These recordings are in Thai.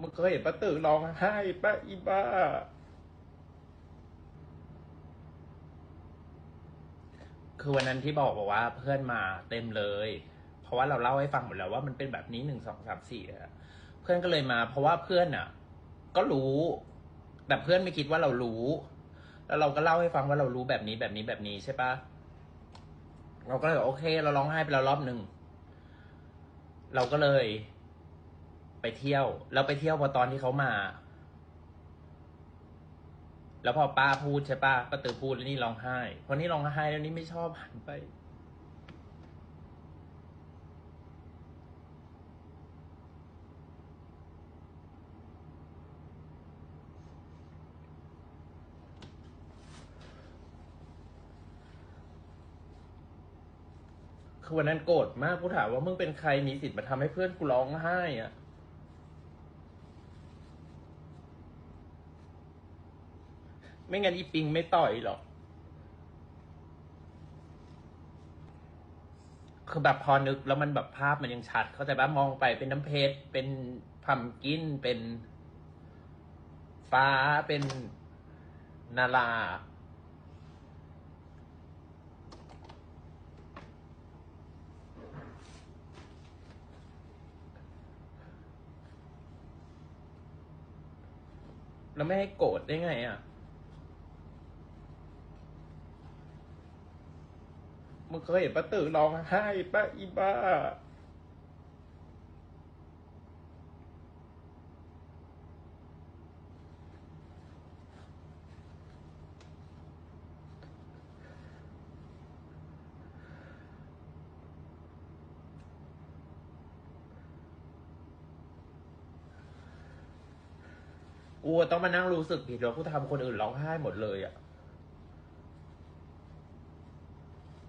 มึงเคยเห็นป้าตือร้องไห้ป้าอีบ้า คือวันนั้นที่บอกบอกว่าเพื่อนมาเต็มเลย เพราะว่าเราเล่าให้ฟังหมดแล้วว่ามันเป็นแบบนี้หนึ่งสองสามสี่อะเพื่อนก็เลยมา เพราะว่าเพื่อนอะ ก็รู้ แต่เพื่อนไม่คิดว่าเรารู้ แล้วเราก็เล่าให้ฟังว่าเรารู้แบบนี้แบบนี้แบบนี้ใช่ปะเราก็เลยโอเค เราร้องไห้ไปแล้วรอบหนึ่งเราก็เลย ไปเที่ยว แล้วไปเที่ยวพอตอนที่เขามา แล้วพอป้าพูดใช่ป้าป้าตือพูดแล้วนี่ร้องไห้พอนี่ร้องไห้แล้วนี่ไม่ชอบหันไป คือวันนั้นโกรธมากกูถามว่ามึงเป็นใครมีสิทธิ์มาทำให้เพื่อนกูร้องไห้อะ ไม่งั้นอีปิงไม่ต่อยหรอก คือแบบพอนึกแล้วมันแบบภาพมันยังชัด เข้าใจปะมองไปเป็นน้ำเพชร เป็นพัมกิน เป็นฟ้า เป็นนาราแล้วไม่ให้โกรธได้ไงอะ มึงเคยเห็นป้าตือร้องไห้ป้าอีบ้า กูต้องมานั่งรู้สึกผิดว่ากูทำคนอื่นร้องไห้หมดเลยอะ่ะ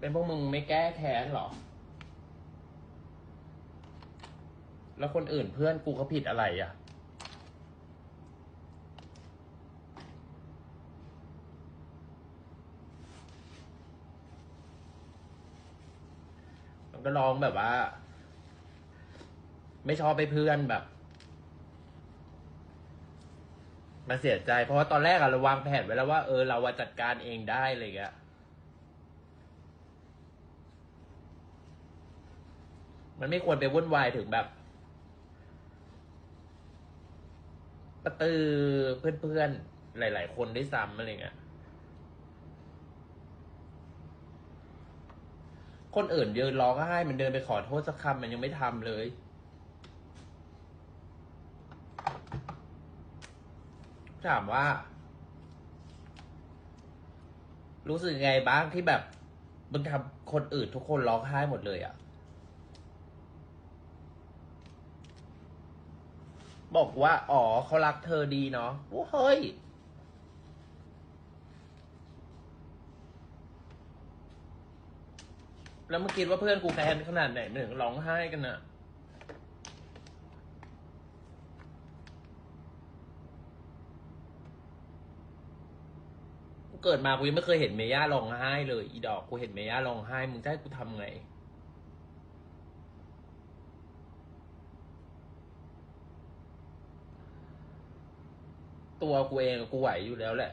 เป็นพวกมึงไม่แก้แค้นเหรอ แล้วคนอื่นเพื่อนกูเขาผิดอะไรอะ่ะ มันก็ร้องแบบว่า ไม่ชอบไปเพื่อนแบบมันเสียใจ เพราะว่าตอนแรกอะเราวางแผนไว้แล้วว่าเออเราจัดการเองได้อะไรอย่างเงี้ย มันไม่ควรไปวุ่นวายถึงแบบประตือเพื่อนๆ หลาย ๆ คนด้วยซ้ำอะไรเงี้ย คนอื่นยืนร้องไห้ มันเดินไปขอโทษสักคำมันยังไม่ทำเลย ถามว่า รู้สึกไงบ้างที่แบบมึงทำคนอื่นทุกคนร้องไห้หมดเลยอะ่ะ บอกว่า อ๋อเขารักเธอดีเนาะโอ้เฮ้ย แล้วเมึงคิดว่าเพื่อนกูแคนขนาดไหนมันถึงร้องไห้กันอะกูเกิดมากูยังไม่เคยเห็นเมย่าร้องไห้เลย อีดอกกูเห็นเมย่าร้องไห้ มึงจะให้กูทำไง ตัวกูเองกูไหวอยู่แล้วแหละ